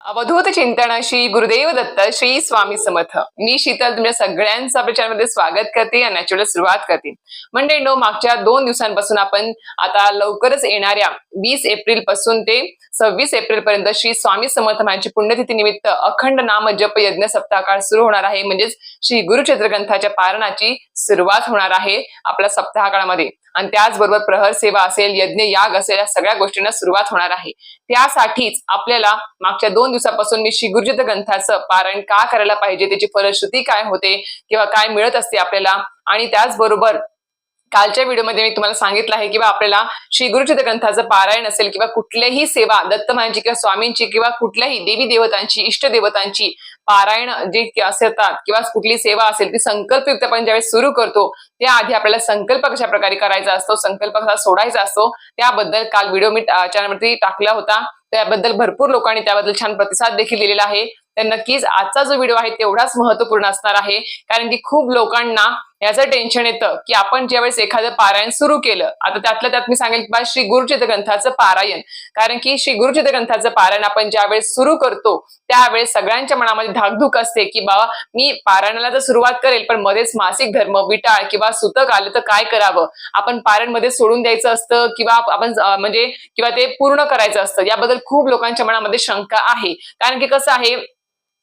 अवधूत चिंतनाशी श्री गुरुदेव दत्त श्री स्वामी समर्थ. मी शीतल तुमच्या सगळ्यांचं आपल्या स्वागत करते आणि याची सुरुवात करते. म्हणजे नो मागच्या दोन दिवसांपासून आपण आता लवकरच येणाऱ्या वीस एप्रिलपासून ते सव्वीस एप्रिल पर्यंत श्री स्वामी समर्थ यांची पुण्यतिथी निमित्त अखंड नाम जप यज्ञ सप्ताह काळ सुरू होणार आहे. म्हणजेच श्री गुरुचित्र ग्रंथाच्या पारणाची सुरुवात होणार आहे आपल्या सप्ताह काळामध्ये आणि त्याचबरोबर प्रहर सेवा असेल यज्ञ याग असेल या सगळ्या गोष्टींना सुरुवात होणार आहे. त्यासाठीच आपल्याला मागच्या दोन दिवसापासून मी श्री ग्रंथाचं पारायण का करायला पाहिजे? त्याची फलश्रुती काय होते? किंवा काय मिळत असते आपल्याला? आणि त्याचबरोबर कालच्या व्हिडिओमध्ये मी तुम्हाला सांगितलं आहे किंवा आपल्याला श्री गुरुचित्र ग्रंथाचं पारायण असेल किंवा कुठल्याही सेवा दत्तमायांची किंवा स्वामींची किंवा कुठल्याही देवी देवतांची इष्ट देवतांची पारायण जे असतात किंवा कुठली सेवा असेल ती संकल्पयुक्त आपण ज्यावेळेस सुरू करतो त्याआधी आपल्याला संकल्प कशा प्रकारे करायचा असतो संकल्प कसा सोडायचा असतो त्याबद्दल काल व्हिडिओ मी चॅनलवरती टाकला होता. त्याबद्दल भरपूर लोकांनी त्याबद्दल छान प्रतिसाद देखील दिलेला आहे. तर नक्कीच आजचा जो व्हिडिओ आहे तेवढाच महत्त्वपूर्ण असणार आहे. कारण की खूप लोकांना याचं टेन्शन येतं की आपण ज्यावेळेस एखादं पारायण सुरू केलं आता त्यातलं त्यात मी सांगेल की श्री गुरुचित ग्रंथाचं पारायण. कारण की श्री गुरुचित ग्रंथाचं पारायण आपण ज्यावेळेस सुरू करतो त्यावेळेस सगळ्यांच्या मनामध्ये धाकधूक असते की बाबा मी पारायणाला तर सुरुवात करेल पण मध्येच मासिक धर्म विटाळ किंवा सुतक आलं तर काय करावं? आपण पारायणमध्ये सोडून द्यायचं असतं किंवा आपण म्हणजे किंवा ते पूर्ण करायचं असतं? याबद्दल खूप लोकांच्या मनामध्ये शंका आहे. कारण की कसं आहे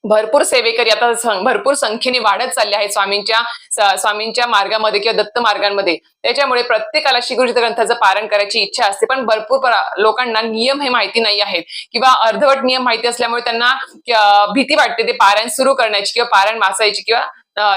भरपूर सेवेकरी आता भरपूर संख्येने वाढत चालले आहेत स्वामींच्या स्वामींच्या मार्गामध्ये किंवा दत्त मार्गांमध्ये. त्याच्यामुळे प्रत्येकाला श्रीगुरुजी ग्रंथाचं पारण करायची इच्छा असते पण भरपूर लोकांना नियम हे माहिती नाही आहेत. किंवा अर्धवट नियम माहिती असल्यामुळे त्यांना भीती वाटते ते पारायण सुरू करण्याची किंवा पारायण वाचायची किंवा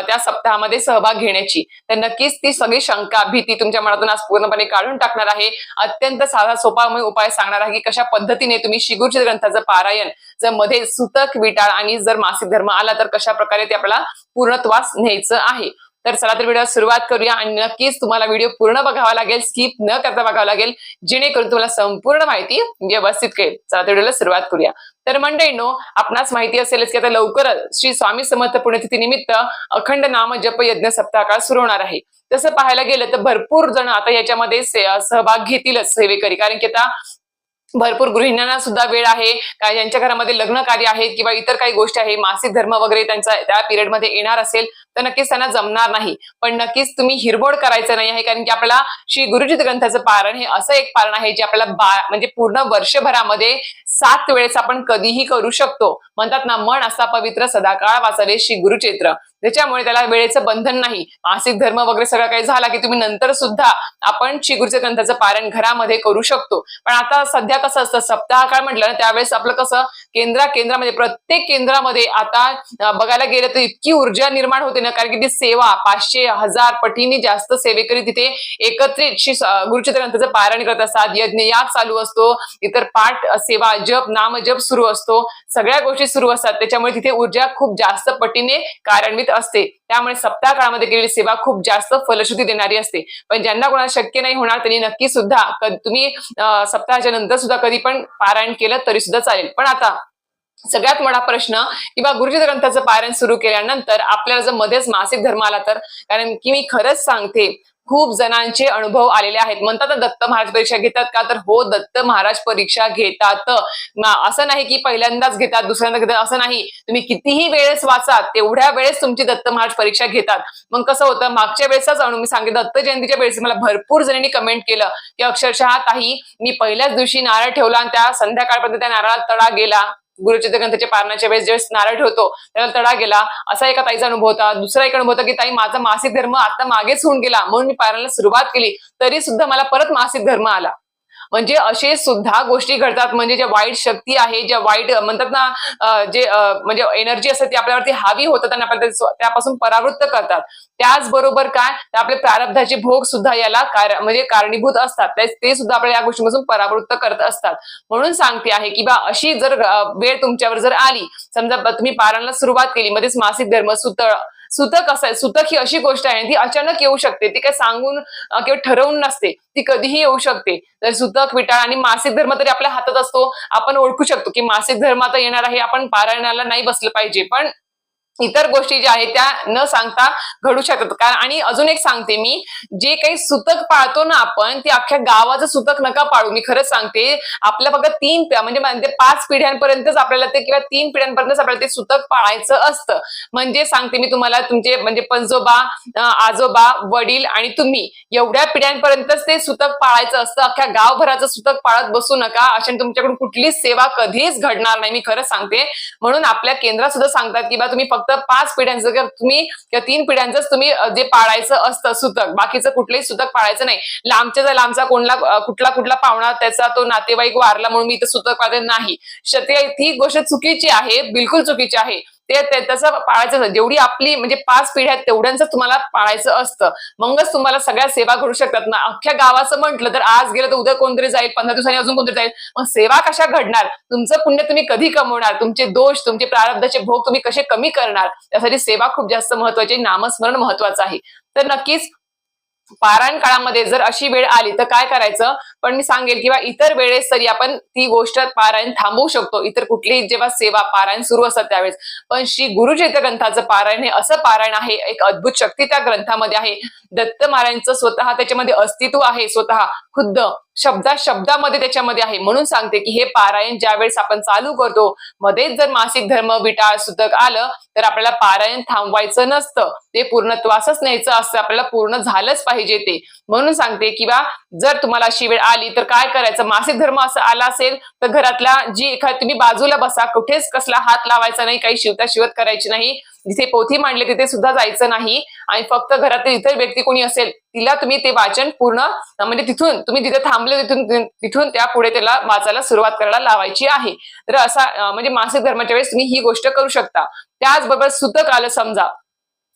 त्या सप्ताहामध्ये सहभाग घेण्याची. तर नक्कीच ती सगळी शंका भीती तुमच्या मनातून आज पूर्णपणे काढून टाकणार आहे. अत्यंत साधा सोपा उपाय सांगणार आहे की कशा पद्धतीने तुम्ही शिगुरचित ग्रंथाचं पारायण जर मध्ये सुतक विटाळ आणि जर मासिक धर्म आला तर कशा प्रकारे ते आपल्याला पूर्णत्वास न्यायचं आहे? तर चला तर व्हिडिओ सुरुवात करूया आणि नक्कीच तुम्हाला व्हिडिओ पूर्ण बघावा लागेल स्किप न करता बघावा लागेल जेणेकरून तुम्हाला संपूर्ण माहिती व्यवस्थित कळेल. चला तर व्हिडिओला सुरुवात करूया. तर मंडळीनो आपणास माहिती असेलच की आता लवकरच श्री स्वामी समर्थ पुण्यतिथी निमित्त अखंड नाम जप यज्ञ सप्ताह काळ सुरू होणार आहे. तसं पाहायला गेलं तर भरपूर जण आता याच्यामध्ये सहभाग घेतीलच सेवेकरी. कारण की आता भरपूर गृहिणींना सुद्धा वेळ आहे. काय ज्यांच्या घरामध्ये लग्न कार्य आहेत किंवा इतर काही गोष्टी आहे मासिक धर्म वगैरे त्यांचा त्या पिरियडमध्ये येणार असेल तर नक्कीच त्यांना जमणार नाही. पण नक्कीच तुम्ही हिरबोड करायचं नाही आहे कारण की आपल्याला श्री गुरुजित ग्रंथाचं पारण हे असं एक पारण आहे जे आपल्याला बा म्हणजे पूर्ण वर्षभरामध्ये सात वेळेस आपण कधीही करू शकतो. म्हणतात ना मन असा पवित्र सदाकाळ वाचले श्री गुरुचैत्र. त्याच्यामुळे त्याला वेळेचं बंधन नाही. मासिक धर्म वगैरे सगळं काही झाला की तुम्ही नंतर सुद्धा आपण श्री गुरुच्या ग्रंथाचं पारण घरामध्ये करू शकतो. पण आता सध्या कसं असतं सप्ताह काळ म्हटलं ना त्यावेळेस आपलं कसं केंद्रा केंद्रामध्ये प्रत्येक केंद्रामध्ये आता बघायला गेलं तर इतकी ऊर्जा निर्माण होते ना कारण की ती सेवा पाचशे हजार पटीने जास्त सेवेकरी तिथे एकत्रित श्री गुरुचित्र ग्रंथाचं पारण करत असतात. यज्ञ याग चालू असतो इतर पाठ सेवा जप नाम जप सुरू असतो. सगळ्या गोष्टी सुरू असतात. त्याच्यामुळे तिथे ऊर्जा खूप जास्त पटीने कार्यान्वित असते. त्यामुळे सप्ताह काळामध्ये केलेली सेवा खूप जास्त फलश्रुती देणारी असते. पण ज्यांना कोणाला शक्य नाही होणार त्यांनी नक्की सुद्धा तुम्ही सप्ताहाच्या नंतर सुद्धा कधी पण पारायण केलं तरी सुद्धा चालेल. पण आता सगळ्यात मोठा प्रश्न किंवा गुरुजी ग्रंथाचं पारायण सुरू केल्यानंतर आपल्याला जर मध्येच मासिक धर्म आला तर कारण की मी खरंच सांगते खूप जणांचे अनुभव आलेले आहेत. म्हणतात दत्त महाराज परीक्षा घेतात का? तर हो दत्त महाराज परीक्षा घेतात. असं नाही की पहिल्यांदाच घेतात दुसऱ्यांदा घेतात असं नाही. तुम्ही कितीही वेळेस वाचा तेवढ्या वेळेस तुमची दत्त महाराज परीक्षा घेतात. मग कसं होतं मागच्या वेळेसच अनु मी सांगितलं दत्त जयंतीच्या वेळेस मला भरपूर जणांनी कमेंट केलं की अक्षरशः ताई मी पहिल्याच दिवशी नारळ ठेवला आणि त्या संध्याकाळपर्यंत त्या नारळात तडा गेला. गुरुचित्र ग्रंथाच्या पारणाच्या वेळेस ज्यावेळेस नारळ ठेवतो त्याला तडा गेला असा एका ताईचा अनुभव होता. दुसरा एक अनुभव होता की ताई माझा मासिक धर्म आता मागेच होऊन गेला. म्हणून मी पारायणाला सुरुवात केली. तरी सुद्धा मला परत मासिक धर्म आला. म्हणजे असे सुद्धा गोष्टी घडतात. म्हणजे ज्या वाईट शक्ती आहे ज्या वाईट म्हणतात ना जे म्हणजे एनर्जी असते ती आपल्यावरती हावी होतात आणि आपल्याला त्यापासून परावृत्त करतात. त्याचबरोबर काय? आपले प्रारब्धाचे भोग सुद्धा याला म्हणजे कारणीभूत असतात. ते सुद्धा आपल्या या गोष्टीपासून परावृत्त करत असतात. म्हणून सांगते आहे की बा अशी जर वेळ तुमच्यावर जर आली समजा तुम्ही पारायणाला सुरुवात केली मध्येच मासिक धर्म सुतळ सुतक असं सुतक ही अशी गोष्ट आहे ती अचानक येऊ शकते. ती काय सांगून किंवा ठरवून नसते. ती कधीही येऊ शकते. तर सुतक विटाळ आणि मासिक धर्म तरी आपल्या हातात असतो. आपण ओळखू शकतो की मासिक धर्म आता येणार आहे आपण पारायणाला नाही बसलं पाहिजे. पण इतर गोष्टी ज्या आहेत त्या न सांगता घडू शकतात. कारण आणि अजून एक सांगते मी जे काही सुतक पाळतो ना आपण ते अख्ख्या गावाचं सुतक नका पाळू. मी खरंच सांगते आपल्या फक्त तीन पिढ्या म्हणजे पाच पिढ्यांपर्यंतच आपल्याला ते किंवा तीन पिढ्यांपर्यंतच आपल्याला ते सुतक पाळायचं असतं. म्हणजे सांगते मी तुम्हाला तुमचे म्हणजे पंजोबा आजोबा वडील आणि तुम्ही एवढ्या पिढ्यांपर्यंतच ते सुतक पाळायचं असतं. अख्ख्या गावभराचं सुतक पाळत बसू नका. अशा तुमच्याकडून कुठलीच सेवा कधीच घडणार नाही. मी खरंच सांगते. म्हणून आपल्या केंद्रात सुद्धा सांगतात की बा तुम्ही फक्त पाच पिढ्यांचं जर तुम्ही किंवा तीन पिढ्यांचंच तुम्ही जे पाळायचं असतं सुतक. बाकीचं कुठलंही सुतक पाळायचं नाही. लांबच्या जर लांबचा कोणला कुठला कुठला पाहुणा त्याचा तो नातेवाईक वारला म्हणून मी इथं सुतक पाळते नाही. शक्य ती गोष्ट चुकीची आहे बिलकुल चुकीची आहे. ते त्याचं तसं पाळायचं असतं. जेवढी आपली म्हणजे पाच पिढ्या आहेत तुम्हाला पाळायचं असतं. मगच तुम्हाला सगळ्या सेवा घडू शकतात. ना अख्ख्या गावाचं म्हटलं तर आज गेलं तर उद्या कोणतरी जाईल पंधरा दिवसांनी अजून कोणतरी जाईल. मग सेवा कशा घडणार? तुमचं पुण्य तुम्ही कधी कमवणार? तुमचे दोष तुमचे प्रारब्धाचे भोग तुम्ही कसे कमी करणार? त्यासाठी सेवा खूप जास्त महत्वाची नामस्मरण महत्वाचं आहे. तर नक्कीच पारायण काळामध्ये जर अशी वेळ आली तर काय करायचं? पण मी सांगेल किंवा इतर वेळेस तरी आपण ती गोष्ट पारायण थांबवू शकतो. इतर कुठलीही जेव्हा सेवा पारायण सुरू असतात त्यावेळेस. पण श्री गुरुचरित्र ग्रंथाचं पारायण हे असं पारायण आहे एक अद्भुत शक्ती त्या ग्रंथामध्ये आहे. दत्त महाराजांचं स्वतः त्याच्यामध्ये अस्तित्व आहे स्वतः खुद्द शब्दा शब्दामध्ये त्याच्यामध्ये आहे. म्हणून सांगते की हे पारायण ज्या वेळेस आपण चालू करतो मध्येच जर मासिक धर्म विटाळ सुतक आलं तर आपल्याला पारायण थांबवायचं नसतं. ते पूर्णत्वासच न्यायचं असतं. आपल्याला पूर्ण झालंच पाहिजे. ते. म्हणून सांगते किंवा जर तुम्हाला अशी वेळ आली तर काय करायचं? मासिक धर्म असं आला असेल तर घरातल्या जी एखाद तुम्ही बाजूला बसा. कुठेच कसला हात लावायचा नाही काही शिवता शिवत करायची नाही. जिथे पोथी मांडले तिथे सुद्धा जायचं नाही. आणि फक्त घरातील इतर व्यक्ती कोणी असेल तिला तुम्ही ते वाचन पूर्ण म्हणजे तिथून तुम्ही तिथे थांबले तिथून तिथून त्या पुढे त्याला वाचायला सुरुवात करायला लावायची आहे. तर असा म्हणजे मासिक धर्माच्या वेळेस तुम्ही ही गोष्ट करू शकता. त्याचबरोबर सुतक आलं समजा.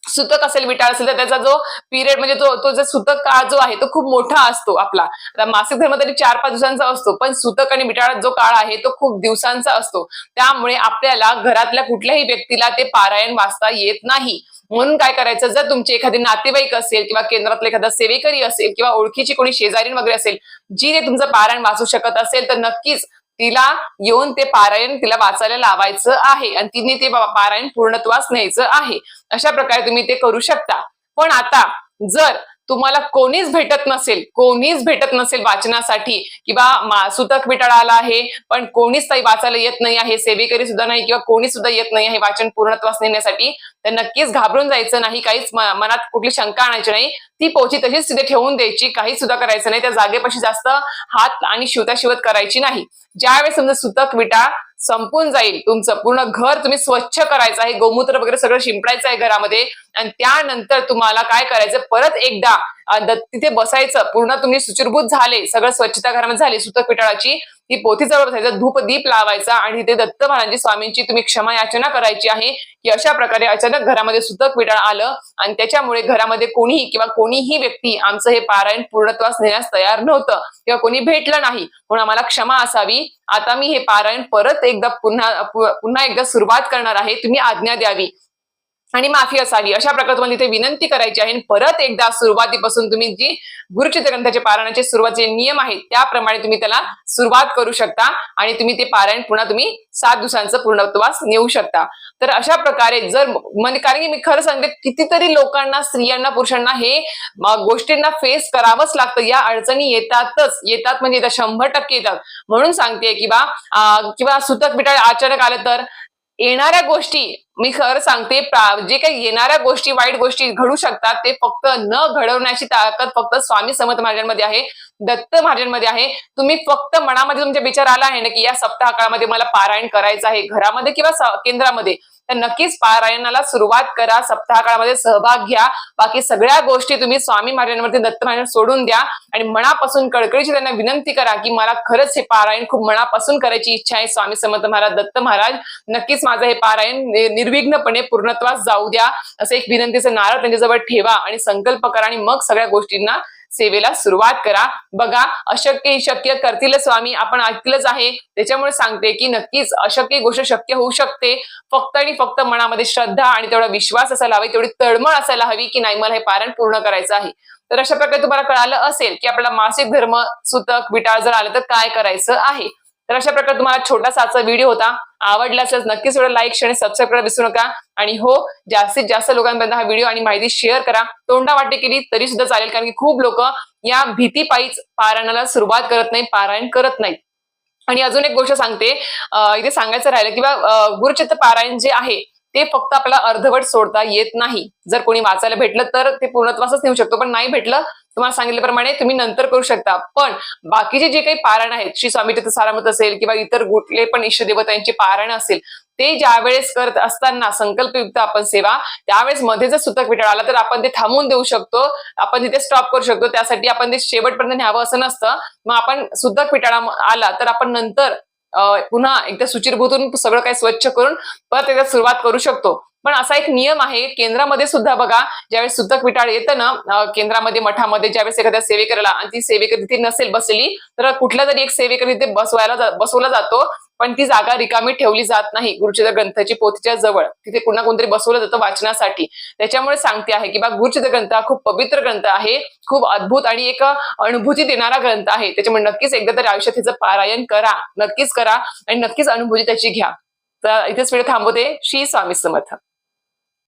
सुतक असेल विटाळ असेल तर त्याचा जो पिरियड म्हणजे तो तो जो सुतक काळ जो आहे तो खूप मोठा असतो आपला. आता मासिक धर्म तरी चार पाच दिवसांचा असतो पण सुतक आणि विटाळ जो काळ आहे तो खूप दिवसांचा असतो. त्यामुळे आपल्याला घरातल्या कुठल्याही व्यक्तीला ते पारायण वाचता येत नाही. म्हणून काय करायचं जर तुमचे एखादे नातेवाईक असेल किंवा केंद्रातला एखादा सेवेकरी असेल किंवा ओळखीची कोणी शेजारी वगैरे असेल जी ते तुमचं पारायण वाचू शकत असेल तर नक्कीच तिला येऊन ते पारायण तिला वाचायला लावायचं आहे. आणि तिने ते पारायण पूर्णत्वास न्यायचं आहे. अशा प्रकारे तुम्ही ते करू शकता. पण आता जर तुम्हाला कोणीच भेटत नसेल कोणीच भेटत नसेल वाचनासाठी किंवा सुतक विटाळा आला आहे पण कोणीच काही वाचायला येत नाही आहे सेवेकरी सुद्धा नाही किंवा कोणी सुद्धा येत नाही आहे वाचन पूर्णत्वास नेण्यासाठी तर नक्कीच घाबरून जायचं नाही काहीच मनात कुठली शंका आणायची नाही. ती पोची तशीच तिथे ठेवून द्यायची काही सुद्धा करायचं नाही. त्या जागेपाशी जास्त हात आणि शिवता शिवत करायची नाही. ज्यावेळेस तुमचं सुतक विटा संपून जाईल तुमचं पूर्ण घर तुम्ही स्वच्छ करायचं आहे गोमूत्र वगैरे सगळं शिंपडायचं आहे घरामध्ये आणि त्यानंतर तुम्हाला काय करायचं परत एकदा तिथे बसायचं पूर्ण तुम्ही सुचिरभूत झाले सगळं स्वच्छता घरामध्ये झाली सुतक विटाळाची ती पोथी जवळ बसायचं धूप दीप लावायचा आणि तिथे दत्त महाराजांची स्वामींची तुम्ही क्षमा याचना करायची आहे की अशा प्रकारे अचानक घरामध्ये सुतक विटाळ आलं आणि त्याच्यामुळे घरामध्ये कोणीही किंवा कोणीही व्यक्ती आमचं हे पारायण पूर्णत्वास नेण्यास तयार नव्हतं किंवा कोणी भेटलं नाही. म्हणून आम्हाला क्षमा असावी. आता मी हे पारायण परत एकदा पुन्हा पुन्हा एकदा सुरुवात करणार आहे. तुम्ही आज्ञा द्यावी. आणि माफी असावी अशा प्रकारे तुम्हाला तिथे विनंती करायची आहे आणि परत एकदा सुरुवातीपासून तुम्ही जी गुरुचित्र ग्रंथाचे पारायणाचे सुरुवातीचे नियम आहेत त्याप्रमाणे तुम्ही त्याला सुरुवात करू शकता आणि तुम्ही ते पारायण पुन्हा तुम्ही सात दिवसांचं पूर्णत्वास नेऊ शकता. तर अशा प्रकारे जर म्हणजे कारण की मी खरं सांगते कितीतरी लोकांना स्त्रियांना पुरुषांना हे गोष्टींना फेस करावंच लागतं. या अडचणी येतातच. येतात म्हणजे येतात शंभर टक्के येतात. म्हणून सांगते किंवा किंवा सुतक बिटाळ अचानक आलं तर येणाऱ्या गोष्टी मी खरं सांगते जे काही येणाऱ्या गोष्टी वाईट गोष्टी घडू शकतात ते फक्त न घडवण्याची ताकद फक्त स्वामी समर्थ महाराजांमध्ये आहे दत्त महाराजांमध्ये आहे. तुम्ही फक्त मनामध्ये तुमच्या विचार आला आहे ना की या सप्ताह काळामध्ये मला पारायण करायचं आहे घरामध्ये किंवा केंद्रामध्ये तर नक्कीच पारायणाला सुरुवात करा सप्ताह काळामध्ये सहभाग घ्या. बाकी सगळ्या गोष्टी तुम्ही स्वामी महाराजांवरती दत्त महाराज सोडून द्या आणि मनापासून कडकडीची त्यांना विनंती करा की मला खरंच हे पारायण खूप मनापासून करायची इच्छा आहे स्वामी समर्थ महाराज दत्त महाराज. नक्कीच माझं हे पारायण निर्विघ्नपणे पूर्णत्वास जाऊ द्या असं एक विनंतीचं नारळ त्यांच्याजवळ ठेवा आणि संकल्प करा आणि मग सगळ्या गोष्टींना सेवेला सुरुवात करा. बघा अशक्य शक्य करतील स्वामी आपण ऐकलंच आहे. त्याच्यामुळे सांगते की नक्कीच अशक्य गोष्ट शक्य होऊ शकते. फक्त आणि फक्त मनामध्ये श्रद्धा आणि तेवढा विश्वास असायला हवी तेवढी तळमळ असायला हवी की नाही मला हे पारण पूर्ण करायचं आहे. तर अशा प्रकारे तुम्हाला कळालं असेल की आपला मासिक धर्म सुतक विटाळ जर आलं तर काय करायचं आहे? तर अशा प्रकारे तुम्हाला छोटासा आजचा व्हिडिओ होता. आवडला असेल नक्कीच व्हिडिओ लाईक आणि सबस्क्राईब करायला विसरू नका. आणि हो जास्तीत जास्त लोकांपर्यंत हा व्हिडिओ आणि माहिती शेअर करा. तोंडा वाटे केली तरी सुद्धा चालेल कारण की खूप लोक या भीतीपायीच पारायणाला सुरुवात करत नाही पारायण करत नाहीत. आणि अजून एक गोष्ट सांगते इथे सांगायचं राहिलं किंवा गुरुचित्र पारायण जे आहे ते फक्त आपल्याला अर्धवट सोडता येत नाही. जर कोणी वाचायला भेटलं तर ते पूर्णत्वासच नेऊ शकतो पण नाही भेटलं तुम्हाला सांगितल्याप्रमाणे तुम्ही नंतर करू शकता. पण बाकीचे जे काही पारायण आहेत श्री स्वामी सारामत असेल किंवा इतर कुठले पण इष्टदेवतांची पारायण असेल ते ज्या वेळेस करत असताना संकल्पयुक्त आपण सेवा त्यावेळेस मध्ये जर सुतक विटाळ आला तर आपण ते थांबवून देऊ शकतो आपण तिथे स्टॉप करू शकतो त्यासाठी आपण ते शेवटपर्यंत न्यावं असं नसतं. मग आपण सुतक विटाळा आला तर आपण नंतर पुन्हा एकदा सुचिरभूतून सगळं काही स्वच्छ करून परत एकदा सुरुवात करू शकतो. पण असा एक नियम आहे केंद्रामध्ये सुद्धा बघा ज्यावेळेस सुतक विटाळ येतं ना केंद्रामध्ये मठामध्ये ज्यावेळेस एखाद्या सेवेकऱ्याला आणि ती सेवेकर तिथे नसेल बसली तर कुठला तरी एक सेवेकर तिथे बसवायला बसवला जातो पण ती जागा रिकामी ठेवली जात नाही गुरुचित्र ग्रंथाची पोथीच्या जवळ. तिथे कुणा कोणतरी बसवलं जातं वाचनासाठी. त्याच्यामुळे सांगते आहे की बा गुरुचित्र ग्रंथ हा खूप पवित्र ग्रंथ आहे खूप अद्भुत आणि एक अनुभूती देणारा ग्रंथ आहे. त्याच्यामुळे नक्कीच एकदा तरी आयुष्यात तिचं पारायण करा नक्कीच करा आणि नक्कीच अनुभूती त्याची घ्या. तर इथेच वेळ थांबवते. श्री स्वामी समर्थ.